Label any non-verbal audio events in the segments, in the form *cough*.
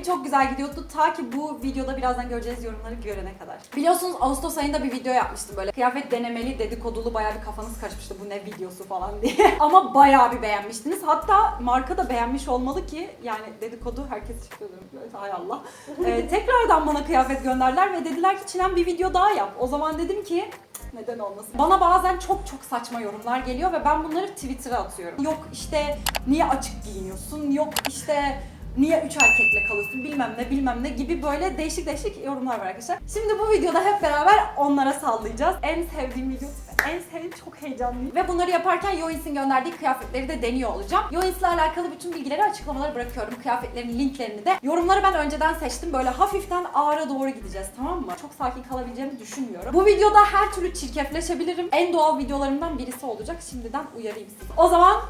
Benim çok güzel gidiyordu ta ki bu videoda birazdan göreceğiz yorumları görene kadar. Biliyorsunuz Ağustos ayında bir video yapmıştım böyle. Kıyafet denemeli dedikodulu bayağı bir kafanız karışmıştı bu ne videosu falan diye. *laughs* Ama bayağı bir beğenmiştiniz. Hatta marka da beğenmiş olmalı ki yani dedikodu herkes çıkıyordu. Böyle hay Allah. *laughs* Ee, tekrardan bana kıyafet gönderdiler ve dediler ki Çilem bir video daha yap. O zaman dedim ki "Cık, neden olmasın. Bana bazen çok çok saçma yorumlar geliyor ve ben bunları Twitter'a atıyorum. Yok işte niye açık giyiniyorsun? Yok işte niye üç erkekle kalıyorsun bilmem ne bilmem ne gibi böyle değişik değişik yorumlar var arkadaşlar. Şimdi bu videoda hep beraber onlara sallayacağız. En sevdiğim video en sevdiğim çok heyecanlıyım. Ve bunları yaparken Yoins'in gönderdiği kıyafetleri de deniyor olacağım. Yoins'le alakalı bütün bilgileri açıklamalara bırakıyorum. Kıyafetlerin linklerini de. Yorumları ben önceden seçtim. Böyle hafiften ağıra doğru gideceğiz tamam mı? Çok sakin kalabileceğimi düşünmüyorum. Bu videoda her türlü çirkefleşebilirim. En doğal videolarımdan birisi olacak. Şimdiden uyarayım sizi. O zaman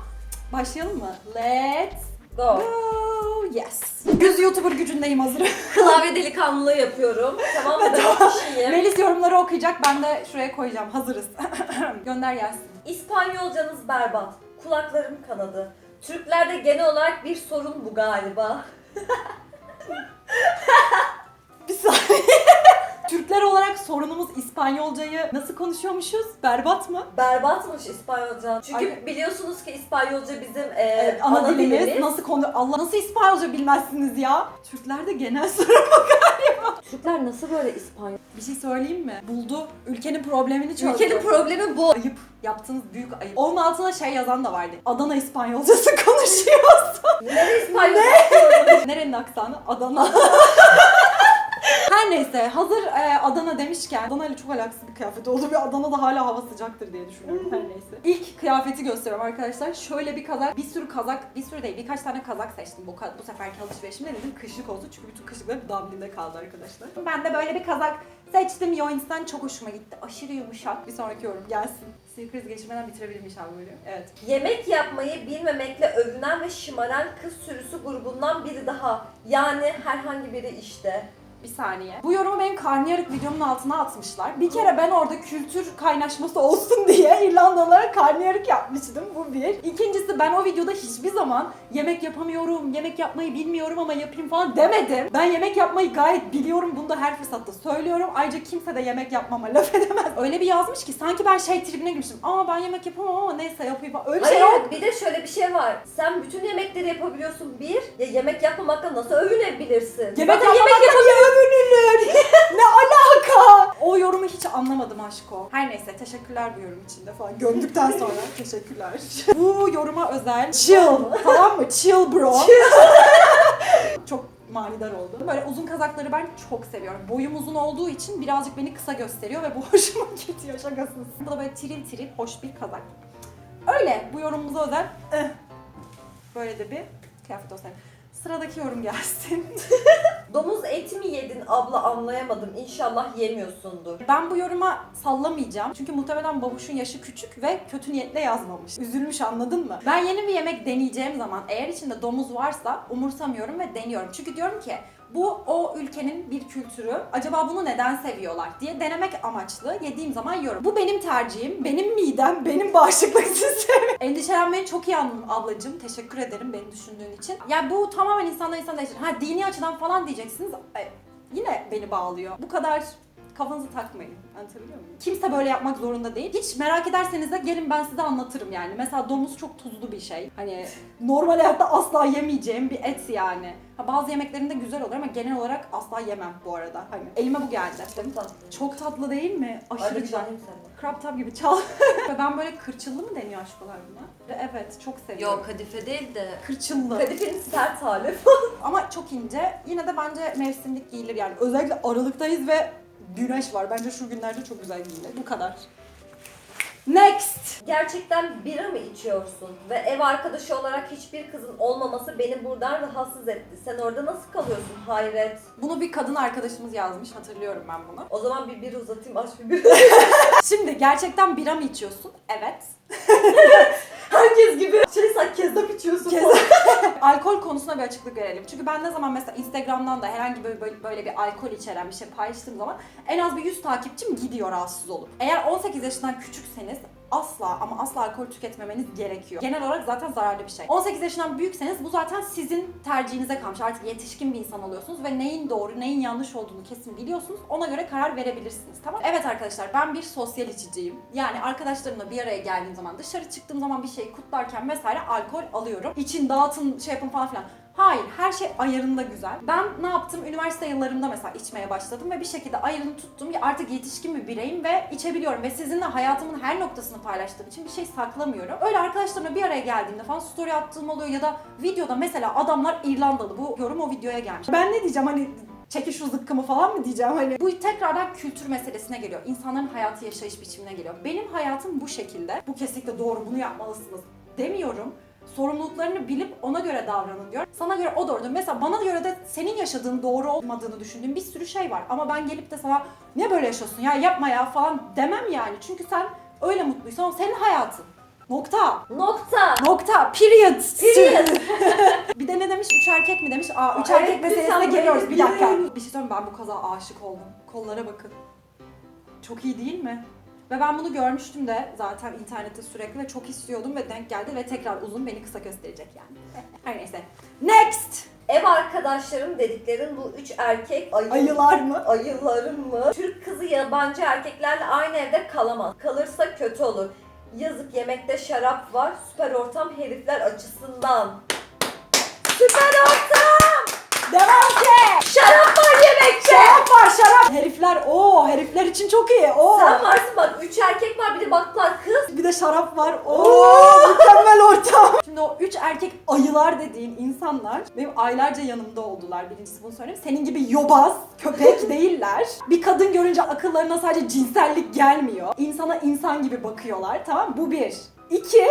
başlayalım mı? Let's Go. go. Yes. Yüz YouTuber gücündeyim hazır. *laughs* Klavye delikanlılığı yapıyorum. Tamam mı? *laughs* Kişiyim. Melis yorumları okuyacak. Ben de şuraya koyacağım. Hazırız. *clears throat* Gönder gelsin. İspanyolcanız berbat. Kulaklarım kanadı. Türklerde genel olarak bir sorun bu galiba. *laughs* Bir saniye. Türkler olarak sorunumuz İspanyolcayı nasıl konuşuyormuşuz? Berbat mı? Berbatmış İspanyolca. Çünkü Ay- biliyorsunuz ki İspanyolca bizim e, Evet, ana, dilimiz. Nasıl konu Allah nasıl İspanyolca bilmezsiniz ya? Türklerde genel *laughs* sorun. Türkler nasıl böyle İspanyol? Bir şey söyleyeyim mi? Buldu. Ülkenin problemini çözdü. Ülkenin problemi bu. ayıp. Yaptığınız büyük ayıp. Onun altına şey yazan da vardı. Adana İspanyolcası *laughs* konuşuyorsun. Nereye İspanyolca? Nerenin aksanı? Adana. *laughs* Her neyse hazır e, Adana demişken Adana ile çok alakasız bir kıyafet oldu ve Adana'da hala hava sıcaktır diye düşünüyorum her neyse. İlk kıyafeti gösteriyorum arkadaşlar. Şöyle bir kazak, bir sürü kazak, bir sürü değil birkaç tane kazak seçtim bu, bu seferki alışverişimde dedim kışlık olsun çünkü bütün kışlıklar Dublin'de kaldı arkadaşlar. Ben de böyle bir kazak seçtim. Yoins'ten çok hoşuma gitti. Aşırı yumuşak. Bir sonraki yorum gelsin. Sinir krizi geçirmeden bitirebilirim inşallah böyle. Evet. Yemek yapmayı bilmemekle övünen ve şımaran kız sürüsü grubundan biri daha. Yani herhangi biri işte. Bir saniye. Bu yorumu benim karnıyarık videomun altına atmışlar. Bir kere ben orada kültür kaynaşması olsun diye *laughs* İrlandalılara karnıyarık yapmıştım. Bu bir. İkincisi ben o videoda hiçbir zaman yemek yapamıyorum, yemek yapmayı bilmiyorum ama yapayım falan demedim. Ben yemek yapmayı gayet biliyorum. Bunu da her fırsatta söylüyorum. Ayrıca kimse de yemek yapmama *laughs* laf edemez. Öyle bir yazmış ki sanki ben şey tribine girmişim. Ama ben yemek yapamam ama neyse yapayım falan. Öyle bir şey Hayır, yok. bir de şöyle bir şey var. Sen bütün yemekleri yapabiliyorsun. Bir, ya yemek yapmamakla nasıl övünebilirsin? Yemek yapmamakla övünülür? *laughs* ne alaka? O yorumu hiç anlamadım aşko. Her neyse teşekkürler bu yorum için de falan. Gömdükten sonra teşekkürler. *laughs* bu yoruma özel chill *laughs* tamam mı? Chill bro. Çok manidar oldu. Böyle uzun kazakları ben çok seviyorum. Boyum uzun olduğu için birazcık beni kısa gösteriyor ve bu hoşuma gidiyor şakasız. Bu da böyle tiril tiril hoş bir kazak. Öyle bu yorumumuza özel eh, böyle de bir kıyafet olsun. Sıradaki yorum gelsin. Domuz eti mi yedin abla anlayamadım. İnşallah yemiyorsundur. Ben bu yoruma sallamayacağım. Çünkü muhtemelen babuşun yaşı küçük ve kötü niyetle yazmamış. Üzülmüş anladın mı? Ben yeni bir yemek deneyeceğim zaman eğer içinde domuz varsa umursamıyorum ve deniyorum. Çünkü diyorum ki bu o ülkenin bir kültürü. Acaba bunu neden seviyorlar diye denemek amaçlı yediğim zaman yiyorum. Bu benim tercihim, benim midem, benim bağışıklık *laughs* sistemim. Endişelenmeyi çok iyi anladım ablacığım. Teşekkür ederim beni düşündüğün için. Yani bu tamamen insandan insana değişir. Ha dini açıdan falan diyeceksiniz. E, yine beni bağlıyor. Bu kadar kafanızı takmayın. Anlatabiliyor muyum? Kimse böyle yapmak zorunda değil. Hiç merak ederseniz de gelin ben size anlatırım yani. Mesela domuz çok tuzlu bir şey. Hani *laughs* normal hayatta asla yemeyeceğim bir et yani. Ha, bazı yemeklerinde güzel olur ama genel olarak asla yemem bu arada. Hani elime bu geldi. Çok tatlı. Çok tatlı değil mi? Aşırı Ayrıca güzel. senden. Crop top gibi çal. Ve *laughs* ben böyle kırçıllı mı deniyor aşkolar buna? Evet çok seviyorum. Yok kadife değil de. Kırçıllı. Kadifenin sert hali. Ama çok ince. Yine de bence mevsimlik giyilir yani. Özellikle Aralık'tayız ve güneş var. Bence şu günlerde çok güzel giyilir. Bu kadar. Next. Gerçekten bira mı içiyorsun? Ve ev arkadaşı olarak hiçbir kızın olmaması beni buradan rahatsız etti. Sen orada nasıl kalıyorsun? Hayret. Bunu bir kadın arkadaşımız yazmış. Hatırlıyorum ben bunu. O zaman bir bir uzatayım aç bir bir. *laughs* Şimdi gerçekten bira mı içiyorsun? Evet. *laughs* Herkes gibi şey sen kezzap içiyorsun falan. *laughs* alkol konusuna bir açıklık verelim. Çünkü ben ne zaman mesela Instagram'dan da herhangi böyle, böyle, böyle bir alkol içeren bir şey paylaştığım zaman en az bir 100 takipçim gidiyor rahatsız olup. Eğer 18 yaşından küçükseniz asla ama asla alkol tüketmemeniz gerekiyor. Genel olarak zaten zararlı bir şey. 18 yaşından büyükseniz bu zaten sizin tercihinize kalmış. Artık yetişkin bir insan oluyorsunuz ve neyin doğru, neyin yanlış olduğunu kesin biliyorsunuz. Ona göre karar verebilirsiniz. Tamam? Evet arkadaşlar ben bir sosyal içiciyim. Yani arkadaşlarımla bir araya geldiğim zaman, dışarı çıktığım zaman bir şey kutlarken vesaire alkol alıyorum. İçin dağıtın, şey yapın falan filan. Hayır, her şey ayarında güzel. Ben ne yaptım? Üniversite yıllarımda mesela içmeye başladım ve bir şekilde ayarını tuttum. Artık yetişkin bir bireyim ve içebiliyorum ve sizinle hayatımın her noktasını paylaştığım için bir şey saklamıyorum. Öyle arkadaşlarımla bir araya geldiğimde falan story attığım oluyor ya da videoda mesela adamlar İrlandalı. Bu yorum o videoya gelmiş. Ben ne diyeceğim hani çekiş şu zıkkımı falan mı diyeceğim hani. Bu tekrardan kültür meselesine geliyor. İnsanların hayatı yaşayış biçimine geliyor. Benim hayatım bu şekilde. Bu kesinlikle doğru bunu yapmalısınız demiyorum sorumluluklarını bilip ona göre davranın diyor. Sana göre o doğrudur. Mesela bana göre de senin yaşadığın doğru olmadığını düşündüğüm bir sürü şey var. Ama ben gelip de sana ne böyle yaşıyorsun ya yapma ya falan demem yani. Çünkü sen öyle mutluysan o senin hayatın. Nokta. Nokta. Nokta. Period. Period. *laughs* bir de ne demiş? Üç erkek mi demiş? Aa üç Aa, erkek evet, meselesine geliyoruz. Bir dakika. Bir şey söyleyeyim ben bu kaza aşık oldum. Kollara bakın. Çok iyi değil mi? Ve ben bunu görmüştüm de zaten internette sürekli ve çok istiyordum ve denk geldi ve tekrar uzun beni kısa gösterecek yani. *laughs* Her neyse. Next! Ev arkadaşlarım dediklerin bu üç erkek ayı, Ayılar mı? ayılarım mı? Türk kızı yabancı erkeklerle aynı evde kalamaz. Kalırsa kötü olur. Yazık yemekte şarap var. Süper ortam herifler açısından. Süper ortam! Devam ki! Şarap var yemekte! Şarap var şarap! Herifler o herifler için çok iyi. O. Sen varsın bak üç erkek var bir de baktılar kız. Bir de şarap var. Oo, mükemmel ortam. Şimdi o üç erkek ayılar dediğin insanlar benim aylarca yanımda oldular. Birincisi bunu söyleyeyim. Senin gibi yobaz, köpek *laughs* değiller. Bir kadın görünce akıllarına sadece cinsellik gelmiyor. İnsana insan gibi bakıyorlar. Tamam? Bu bir. İki.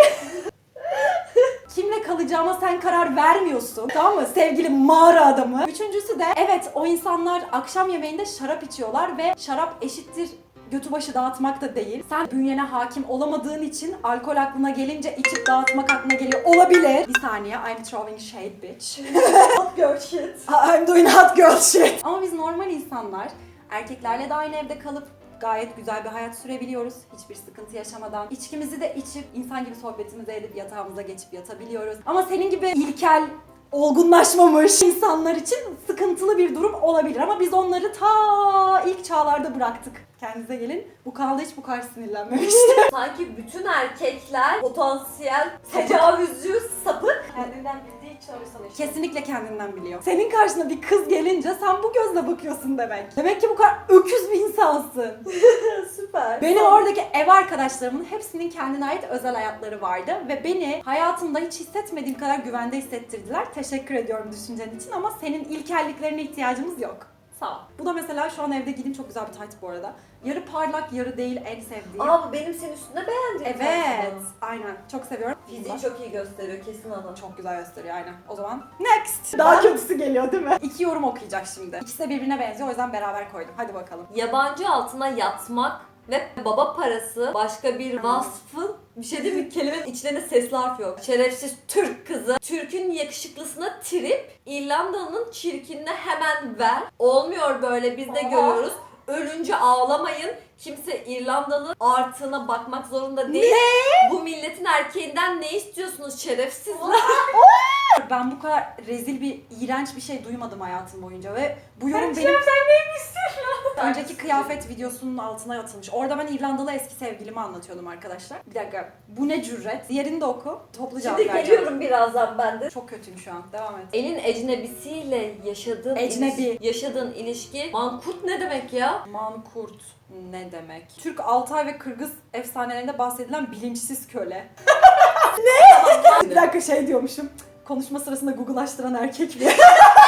Kalacağıma sen karar vermiyorsun. Tamam mı? Sevgili mağara adamı. Üçüncüsü de evet o insanlar akşam yemeğinde şarap içiyorlar ve şarap eşittir götü başı dağıtmak da değil. Sen bünyene hakim olamadığın için alkol aklına gelince içip dağıtmak aklına geliyor. Olabilir. Bir saniye. I'm throwing shade bitch. *laughs* Hot girl shit. I'm doing hot girl shit. Ama biz normal insanlar erkeklerle de aynı evde kalıp gayet güzel bir hayat sürebiliyoruz. Hiçbir sıkıntı yaşamadan. İçkimizi de içip insan gibi sohbetimizi edip yatağımıza geçip yatabiliyoruz. Ama senin gibi ilkel olgunlaşmamış insanlar için sıkıntılı bir durum olabilir ama biz onları ta ilk çağlarda bıraktık. Kendinize gelin. Bu kanalda hiç bu kadar sinirlenmemiştim. *laughs* Sanki bütün erkekler potansiyel tecavüzcü sapık. Kendinden sanıyor. Kesinlikle kendinden biliyor. Senin karşına bir kız gelince sen bu gözle bakıyorsun demek. Demek ki bu kadar öküz bir insansın. *laughs* Süper. Benim oradaki ev arkadaşlarımın hepsinin kendine ait özel hayatları vardı ve beni hayatımda hiç hissetmediğim kadar güvende hissettirdiler. Teşekkür ediyorum düşüncen için ama senin ilkelliklerine ihtiyacımız yok. Sağ ol. Bu da mesela şu an evde giydiğim çok güzel bir tight bu arada. Yarı parlak, yarı değil en sevdiğim. Aa bu benim senin üstünde beğendiğim evet, tarzı. aynen. Çok seviyorum. Fiziği çok iyi gösteriyor kesin ana. çok güzel gösteriyor aynen. O zaman next. Daha kötüsü geliyor değil mi? İki yorum okuyacak şimdi. İkisi de birbirine benziyor o yüzden beraber koydum. Hadi bakalım. Yabancı altına yatmak ve baba parası başka bir vasfın bir şey değil mi? Kelimenin içlerinde sesli harf yok. Şerefsiz Türk kızı. Türk'ün yakışıklısına trip, İrlandalı'nın çirkinine hemen ver. Olmuyor böyle biz de görüyoruz. Ölünce ağlamayın. Kimse İrlandalı artığına bakmak zorunda değil. Bu milletin erkeğinden ne istiyorsunuz şerefsizler? *laughs* Ben bu kadar rezil bir, iğrenç bir şey duymadım hayatım boyunca ve bu yorum Ben benim sen önceki kıyafet videosunun altına atılmış. Orada ben İrlandalı eski sevgilimi anlatıyordum arkadaşlar. Bir dakika. Bu ne cüret? Diğerini de oku. Toplu cevap Şimdi vereceğim. geliyorum birazdan ben de. Çok kötüyüm şu an. Devam et. Elin ecnebisiyle yaşadığın Ecnebi. iliş- yaşadığın ilişki mankurt ne demek ya? Mankurt ne demek? Türk, Altay ve Kırgız efsanelerinde bahsedilen bilinçsiz köle. *laughs* bir dakika şey diyormuşum. Konuşma sırasında Google'laştıran erkek mi? *laughs*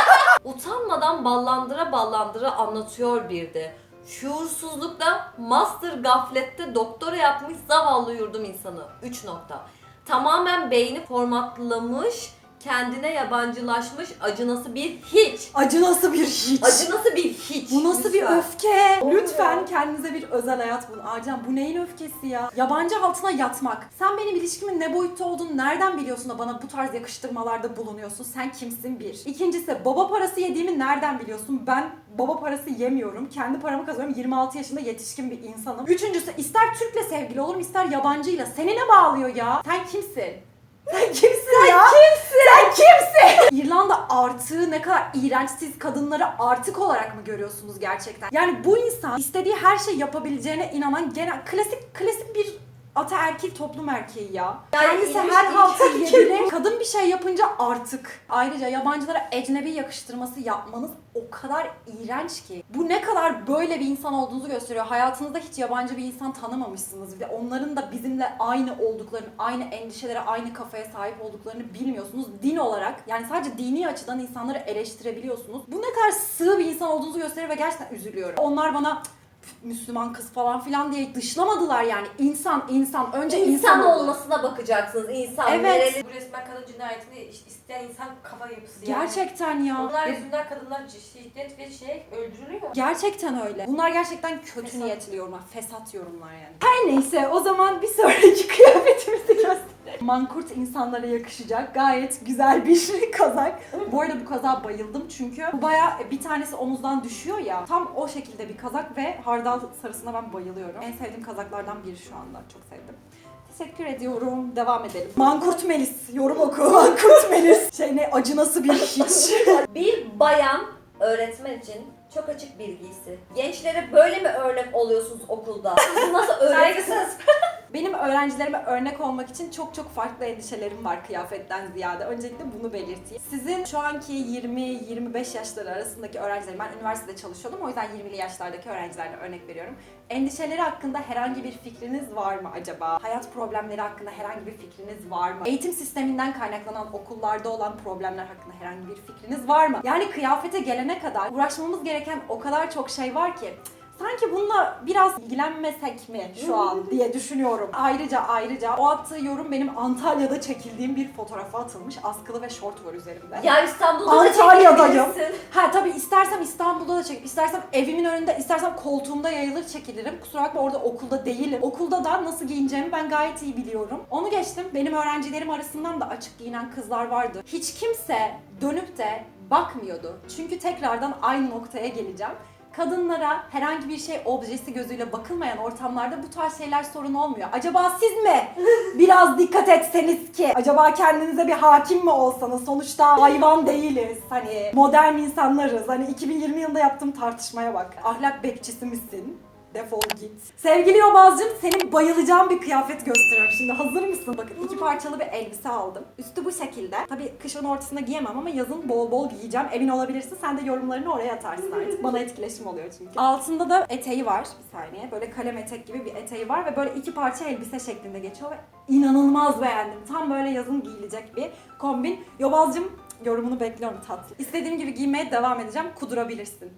Utanmadan ballandıra ballandıra anlatıyor bir de. Şuursuzlukta, master gaflette doktora yapmış zavallı yurdum insanı. 3 nokta. Tamamen beyni formatlamış kendine yabancılaşmış acınası bir hiç. Acı nasıl bir hiç? Acınası bir hiç. Bu nasıl bir Lütfen. öfke? Oluyor. Lütfen kendinize bir özel hayat bulun. Arcan bu neyin öfkesi ya? Yabancı altına yatmak. Sen benim ilişkimin ne boyutta olduğunu nereden biliyorsun da bana bu tarz yakıştırmalarda bulunuyorsun? Sen kimsin bir? İkincisi baba parası yediğimi nereden biliyorsun? Ben baba parası yemiyorum. Kendi paramı kazanıyorum. 26 yaşında yetişkin bir insanım. Üçüncüsü ister Türk'le sevgili olurum ister yabancıyla. Seni ne bağlıyor ya? Sen kimsin? Sen kimsin ya? kimsin? Sen kimsin? *laughs* İrlanda artığı ne kadar iğrenç siz kadınları artık olarak mı görüyorsunuz gerçekten? Yani bu insan istediği her şey yapabileceğine inanan genel klasik klasik bir ataerkil toplum erkeği ya. Yani Kendisi iyiymiş, her haltı *laughs* yiyebilir. Kadın bir şey yapınca artık. Ayrıca yabancılara ecnebi yakıştırması yapmanız o kadar iğrenç ki. Bu ne kadar böyle bir insan olduğunuzu gösteriyor. Hayatınızda hiç yabancı bir insan tanımamışsınız ve onların da bizimle aynı olduklarını, aynı endişelere, aynı kafaya sahip olduklarını bilmiyorsunuz. Din olarak yani sadece dini açıdan insanları eleştirebiliyorsunuz. Bu ne kadar sığ bir insan olduğunuzu gösteriyor ve gerçekten üzülüyorum. Onlar bana "Üf, Müslüman kız falan filan diye dışlamadılar yani. İnsan, insan. Önce insan, İnsan olmasına bakacaksınız. İnsan Evet. nereli Bu resmen kadın cinayetini işte isteyen insan kafa yapısı yani. Gerçekten ya. Bunlar yüzünden kadınlar şiddet ve şey öldürülüyor. Gerçekten öyle. Bunlar gerçekten kötü Fesat. niyetli yorumlar. Fesat yorumlar yani. Her neyse o zaman bir sonraki kıyafetimizi gösterelim. *laughs* Mankurt insanlara yakışacak gayet güzel bir *laughs* kazak. Bu arada bu kazağa bayıldım çünkü bu baya bir tanesi omuzdan düşüyor ya. Tam o şekilde bir kazak ve hardal sarısına ben bayılıyorum. En sevdiğim kazaklardan biri şu anda. Çok sevdim. Teşekkür ediyorum. Devam edelim. Mankurt Melis. Yorum oku. *laughs* Mankurt Melis. Şey ne acı nasıl bir hiç. *laughs* Bir bayan öğretmen için çok açık bir giysi. Gençlere böyle mi örnek oluyorsunuz okulda? Siz nasıl öğretiniz? Benim öğrencilerime örnek olmak için çok çok farklı endişelerim var kıyafetten ziyade. Öncelikle bunu belirteyim. Sizin şu anki 20-25 yaşları arasındaki öğrencilerim, ben üniversitede çalışıyordum o yüzden 20'li yaşlardaki öğrencilerle örnek veriyorum. Endişeleri hakkında herhangi bir fikriniz var mı acaba? Hayat problemleri hakkında herhangi bir fikriniz var mı? Eğitim sisteminden kaynaklanan okullarda olan problemler hakkında herhangi bir fikriniz var mı? Yani kıyafete gelene kadar uğraşmamız gereken o kadar çok şey var ki sanki bununla biraz ilgilenmesek mi şu an diye düşünüyorum. Ayrıca ayrıca o attığı yorum benim Antalya'da çekildiğim bir fotoğrafa atılmış. Askılı ve şort var üzerimde. Ya İstanbul'da da Antalya'dayım. çekebilirsin. Ha tabii istersem İstanbul'da da çek, istersem evimin önünde, istersem koltuğumda yayılır çekilirim. Kusura bakma orada okulda değilim. Okulda da nasıl giyineceğimi ben gayet iyi biliyorum. Onu geçtim. Benim öğrencilerim arasından da açık giyinen kızlar vardı. Hiç kimse dönüp de bakmıyordu. Çünkü tekrardan aynı noktaya geleceğim. Kadınlara herhangi bir şey objesi gözüyle bakılmayan ortamlarda bu tarz şeyler sorun olmuyor. Acaba siz mi *laughs* biraz dikkat etseniz ki? Acaba kendinize bir hakim mi olsanız? Sonuçta hayvan değiliz. Hani modern insanlarız. Hani 2020 yılında yaptığım tartışmaya bak. Ahlak bekçisi misin? Defol git. Sevgili Yobazcığım senin bayılacağın bir kıyafet gösteriyorum şimdi. Hazır mısın? Bakın iki parçalı bir elbise aldım. Üstü bu şekilde. Tabii kışın ortasında giyemem ama yazın bol bol giyeceğim. Emin olabilirsin. Sen de yorumlarını oraya atarsın artık. *laughs* Bana etkileşim oluyor çünkü. Altında da eteği var. Bir saniye. Böyle kalem etek gibi bir eteği var ve böyle iki parça elbise şeklinde geçiyor ve inanılmaz beğendim. Tam böyle yazın giyilecek bir kombin. Yobazcığım yorumunu bekliyorum tatlı. İstediğim gibi giymeye devam edeceğim. Kudurabilirsin.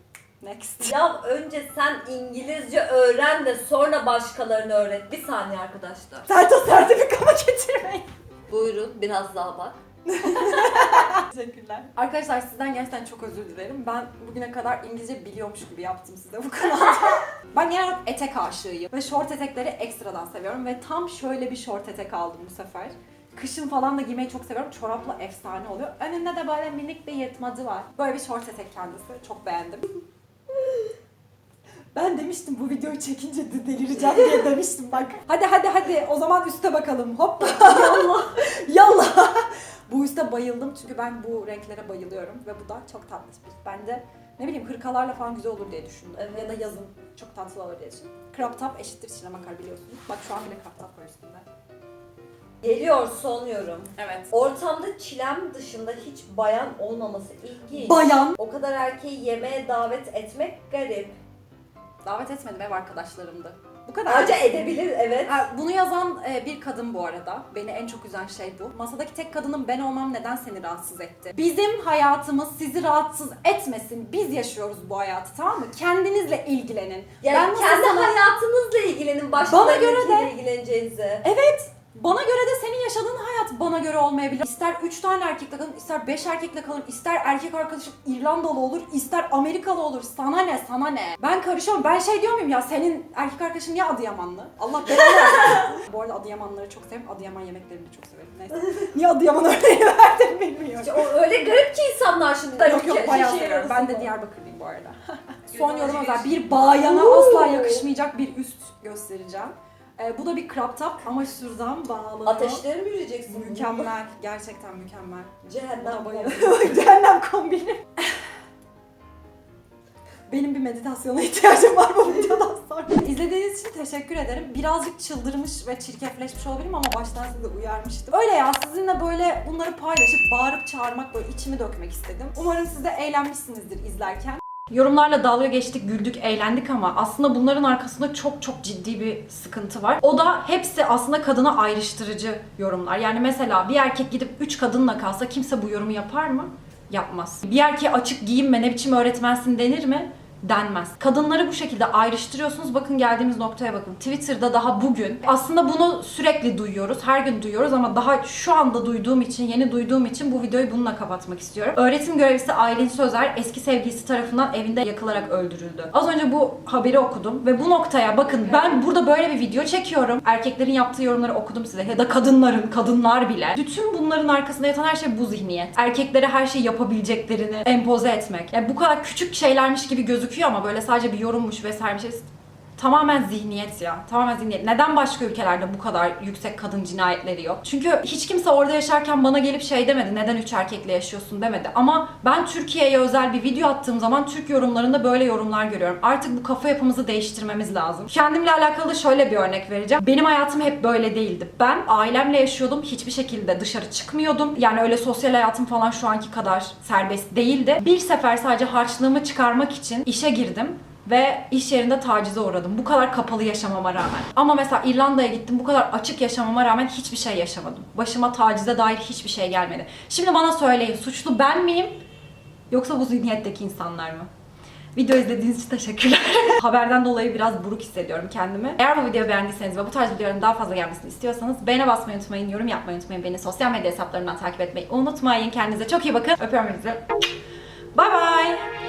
Next. Ya önce sen İngilizce öğren de sonra başkalarını öğret. Bir saniye arkadaşlar. Serta sertifikamı getirmeyin. Buyurun biraz daha bak. *laughs* Teşekkürler. Arkadaşlar sizden gerçekten çok özür dilerim. Ben bugüne kadar İngilizce biliyormuş gibi yaptım size bu kanalda. *laughs* ben genel olarak etek aşığıyım ve short etekleri ekstradan seviyorum ve tam şöyle bir short etek aldım bu sefer. Kışın falan da giymeyi çok seviyorum. Çorapla efsane oluyor. Önünde de böyle minik bir yırtmacı var. Böyle bir short etek kendisi. Çok beğendim. Ben demiştim bu videoyu çekince de delireceğim diye *laughs* demiştim bak. Hadi hadi hadi o zaman üste bakalım. Hop. *laughs* Yallah. Yallah. Bu üste bayıldım çünkü ben bu renklere bayılıyorum ve bu da çok tatlı bir. Bence ne bileyim hırkalarla falan güzel olur diye düşündüm. Ya da yazın çok tatlı olur diye düşündüm. Crop top eşittir sinemakar biliyorsunuz. Bak şu an bile crop top var üstünde. Geliyor son yorum. Evet. Ortamda çilem dışında hiç bayan olmaması ilginç. Bayan. O kadar erkeği yemeğe davet etmek garip. Davet etmedim ev arkadaşlarımdı. Bu kadar. Ayrıca edebilir evet. Ha, bunu yazan e, bir kadın bu arada. Beni en çok üzen şey bu. Masadaki tek kadının ben olmam neden seni rahatsız etti? Bizim hayatımız sizi rahatsız etmesin. Biz yaşıyoruz bu hayatı tamam mı? Kendinizle ilgilenin. Yani Ben kendi sana- hayatınızla ilgilenin başkalarınınkiyle göre de- ilgileneceğinize. Bana göre de senin yaşadığın hayat bana göre olmayabilir. İster 3 tane erkekle kalın, ister 5 erkekle kalın, ister erkek arkadaşım İrlandalı olur, ister Amerikalı olur. Sana ne, sana ne? Ben karışıyorum. Ben şey diyor muyum ya senin erkek arkadaşın niye Adıyamanlı? Allah belanı versin. *laughs* Bu arada Adıyamanlıları çok severim. Adıyaman yemeklerini de çok severim. Neyse. Niye Adıyaman örneği verdim bilmiyorum. O öyle garip ki insanlar şimdi. Yok yok bayağı şehir seviyorum. Ben de arasında. Diyarbakırlıyım bu arada. *laughs* Son yorum özel. Bir bayana asla yakışmayacak bir üst göstereceğim. Ee, bu da bir crop top ama şuradan bağlı. Ateşleri mi yürüyeceksin? Mükemmel. Gerçekten mükemmel. Cehennem bayılıyorum. *laughs* Cehennem kombini. Benim bir meditasyona ihtiyacım var bu videodan sonra. İzlediğiniz için teşekkür ederim. Birazcık çıldırmış ve çirkefleşmiş olabilirim ama baştan size uyarmıştım. Öyle ya sizinle böyle bunları paylaşıp bağırıp çağırmak böyle içimi dökmek istedim. Umarım siz de eğlenmişsinizdir izlerken. Yorumlarla dalga geçtik, güldük, eğlendik ama aslında bunların arkasında çok çok ciddi bir sıkıntı var. O da hepsi aslında kadına ayrıştırıcı yorumlar. Yani mesela bir erkek gidip 3 kadınla kalsa kimse bu yorumu yapar mı? Yapmaz. Bir erkeğe açık giyinme ne biçim öğretmensin denir mi? Denmez. Kadınları bu şekilde ayrıştırıyorsunuz. Bakın geldiğimiz noktaya bakın. Twitter'da daha bugün aslında bunu sürekli duyuyoruz. Her gün duyuyoruz ama daha şu anda duyduğum için, yeni duyduğum için bu videoyu bununla kapatmak istiyorum. Öğretim görevlisi Aylin Sözer eski sevgilisi tarafından evinde yakılarak öldürüldü. Az önce bu haberi okudum ve bu noktaya bakın ben burada böyle bir video çekiyorum. Erkeklerin yaptığı yorumları okudum size ya da kadınların, kadınlar bile. Bütün bunların arkasında yatan her şey bu zihniyet. Erkeklere her şeyi yapabileceklerini empoze etmek. Yani bu kadar küçük şeylermiş gibi gözüküyor ama böyle sadece bir yorummuş vesaire bir şey Tamamen zihniyet ya. Tamamen zihniyet. Neden başka ülkelerde bu kadar yüksek kadın cinayetleri yok? Çünkü hiç kimse orada yaşarken bana gelip şey demedi. Neden üç erkekle yaşıyorsun demedi. Ama ben Türkiye'ye özel bir video attığım zaman Türk yorumlarında böyle yorumlar görüyorum. Artık bu kafa yapımızı değiştirmemiz lazım. Kendimle alakalı şöyle bir örnek vereceğim. Benim hayatım hep böyle değildi. Ben ailemle yaşıyordum. Hiçbir şekilde dışarı çıkmıyordum. Yani öyle sosyal hayatım falan şu anki kadar serbest değildi. Bir sefer sadece harçlığımı çıkarmak için işe girdim ve iş yerinde tacize uğradım. Bu kadar kapalı yaşamama rağmen. Ama mesela İrlanda'ya gittim. Bu kadar açık yaşamama rağmen hiçbir şey yaşamadım. Başıma tacize dair hiçbir şey gelmedi. Şimdi bana söyleyin suçlu ben miyim? Yoksa bu zihniyetteki insanlar mı? Video izlediğiniz için teşekkürler. *laughs* Haberden dolayı biraz buruk hissediyorum kendimi. Eğer bu videoyu beğendiyseniz ve bu tarz videoların daha fazla gelmesini istiyorsanız beğene basmayı unutmayın, yorum yapmayı unutmayın. Beni sosyal medya hesaplarından takip etmeyi unutmayın. Kendinize çok iyi bakın. Öpüyorum sizi. Bye bye.